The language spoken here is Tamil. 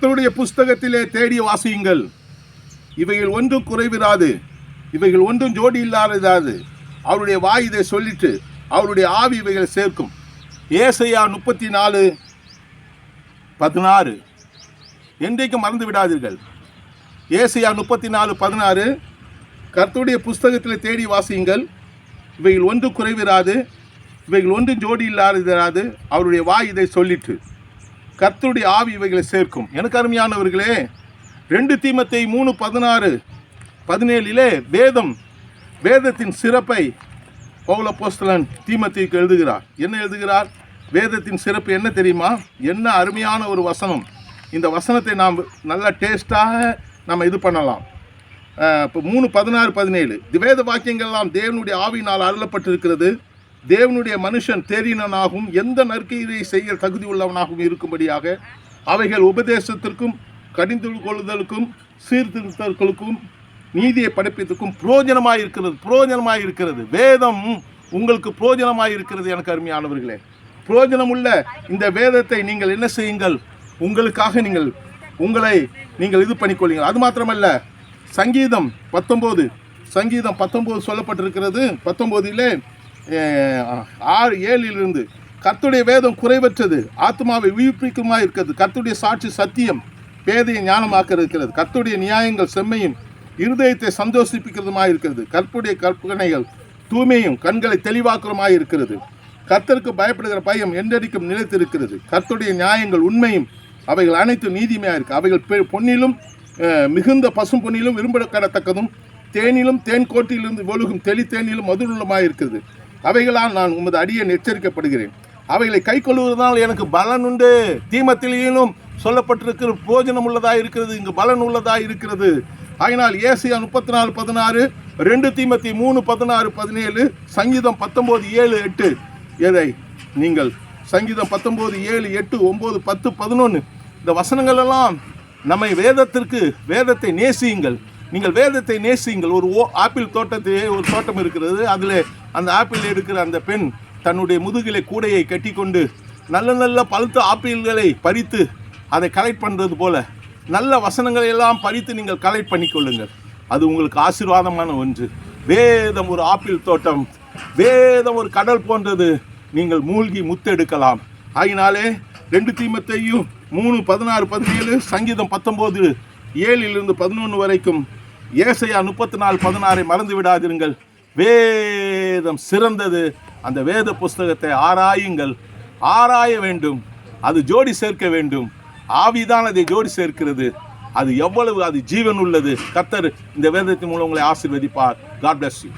கர்த்தருடைய புஸ்தகத்திலே தேடி வாசியுங்கள். இவைகள் ஒன்றும் குறைவிராது. இவைகள் ஒன்றும் ஜோடி இல்லாததாது. அவருடைய வாய் இதை சொல்லிட்டு அவருடைய ஆவி இவைகளை சேர்க்கும். ஏசையா முப்பத்தி நாலு பதினாறு. என்றைக்கும் மறந்து விடாதீர்கள். ஏசையா முப்பத்தி நாலு பதினாறு. கர்த்தருடைய புஸ்தகத்தில் தேடி வாசியுங்கள். இவைகள் ஒன்று குறைவிராது. இவைகள் ஒன்றும் ஜோடி இல்லாததாது. அவருடைய வாய் இதை சொல்லிட்டு கர்த்தருடைய ஆவி இவைகளை சேர்க்கும். எனக்கு அருமையானவர்களே ரெண்டு தீமத்தை மூணு பதினாறு பதினேழிலே வேதம் வேதத்தின் சிறப்பை பௌல போஸ்தலன் தீமத்திற்கு எழுதுகிறார். என்ன எழுதுகிறார்? வேதத்தின் சிறப்பு என்ன தெரியுமா? என்ன அருமையான ஒரு வசனம். இந்த வசனத்தை நாம் நல்லா டேஸ்ட்டாக நம்ம இது பண்ணலாம். இப்போ மூணு பதினாறு பதினேழு. திவேத வாக்கியங்கள்லாம் தேவனுடைய ஆவியினால் அருளப்பட்டிருக்கிறது. தேவனுடைய மனுஷன் தேறினனாகவும் எந்த நற்கையை செய்ய தகுதி உள்ளவனாகவும் இருக்கும்படியாக அவைகள் உபதேசத்திற்கும் கடிந்து கொள்ளுதலுக்கும் சீர்திருத்தங்களுக்கும் நீதியை படைப்பதற்கும் புரோஜனமாக இருக்கிறது புரோஜனமாக இருக்கிறது வேதம் உங்களுக்கு புரோஜனமாக இருக்கிறது எனக்கு அருமையானவர்களே. புரோஜனமுள்ள இந்த வேதத்தை நீங்கள் என்ன செய்யுங்கள்? உங்களுக்காக நீங்கள் உங்களை நீங்கள் இது பண்ணிக்கொள்ளுங்கள். அது மாத்திரமல்ல சங்கீதம் பத்தொம்போது சங்கீதம் பத்தொம்போது சொல்லப்பட்டிருக்கிறது. பத்தொம்போதிலே ஆறு ஏழிலிருந்து கத்துடைய வேதம் குறைவற்றது ஆத்மாவை உயிர்ப்பிக்குமா இருக்கிறது கத்துடைய சாட்சி சத்தியம் பேதையை ஞானமாக்க இருக்கிறது கர்த்துடைய நியாயங்கள் செம்மையும் இருதயத்தை சந்தோஷிப்பிக்கிறதுமாய் இருக்கிறது கற்புடைய கற்பனைகள் தூய்மையும் கண்களை தெளிவாக்குறமாக இருக்கிறது கர்த்தருக்கு பயப்படுகிற பயம் என்றடிக்கும் நிலைத்திருக்கிறது. கர்த்தருடைய நியாயங்கள் உண்மையும் அவைகள் அனைத்தும் நீதிமையாக இருக்கு அவைகள் பெ- பொன்னிலும் மிகுந்த பசும் பொன்னிலும் விரும்பக்கடத்தக்கதும் தேனிலும் தேன் கோட்டிலிருந்து ஒழுகும் தெளி தேனிலும் இருக்கிறது அவைகளால் நான் உமது அடியன் எச்சரிக்கப்படுகிறேன். அவைகளை கை கொள்வதனால் எனக்கு பலன் உண்டு. தீமத்திலேயும் சொல்லப்பட்டிருக்கிற போஜனம் உள்ளதாக இருக்கிறது. இங்கு பலன் உள்ளதாக இருக்கிறது. ஆகினால் ஏசியா முப்பத்தி நாலு பதினாறு ரெண்டு தீமத்தி மூணு பதினாறு பதினேழு சங்கீதம் பத்தொம்போது ஏழு எட்டு. எதை நீங்கள் சங்கீதம் பத்தொம்போது ஏழு எட்டு ஒம்பது பத்து பதினொன்று இந்த வசனங்கள் எல்லாம் நம்மை வேதத்திற்கு வேதத்தை நேசியுங்கள். நீங்கள் வேதத்தை நேசியுங்கள். ஒரு ஓ ஆப்பிள் தோட்டத்திலே ஒரு தோட்டம் இருக்கிறது. அதில் அந்த ஆப்பிள் எடுக்கிற அந்த பெண் தன்னுடைய முதுகிலே கூடையை கட்டிக்கொண்டு நல்ல நல்ல பழுத்த ஆப்பிள்களை பறித்து அதை கலெக்ட் பண்ணுறது போல நல்ல வசனங்களை எல்லாம் பறித்து நீங்கள் கலெக்ட் பண்ணிக்கொள்ளுங்கள் அது உங்களுக்கு ஆசீர்வாதமான ஒன்று. வேதம் ஒரு ஆப்பிள் தோட்டம். வேதம் ஒரு கடல் போன்றது. நீங்கள் மூழ்கி முத்தெடுக்கலாம். ஆகினாலே ரெண்டு தீமத்தையும் மூணு பதினாறு பதினேழு சங்கீதம் பத்தொம்போது ஏழிலிருந்து பதினொன்று வரைக்கும் ஏசையா முப்பத்தி நாலு பதினாறை மறந்து விடாதிருங்கள். வேதம் சிறந்தது. அந்த வேத புஸ்தகத்தை ஆராயுங்கள். ஆராய வேண்டும். அது ஜோடி சேர்க்க வேண்டும். ஆவிதான் அதை ஜோடி சேர்க்கிறது. அது எவ்வளவு அது ஜீவன் உள்ளது. கத்தர் இந்த வேதத்தின் மூலம் உங்களை ஆசீர்வதிப்பார். God bless you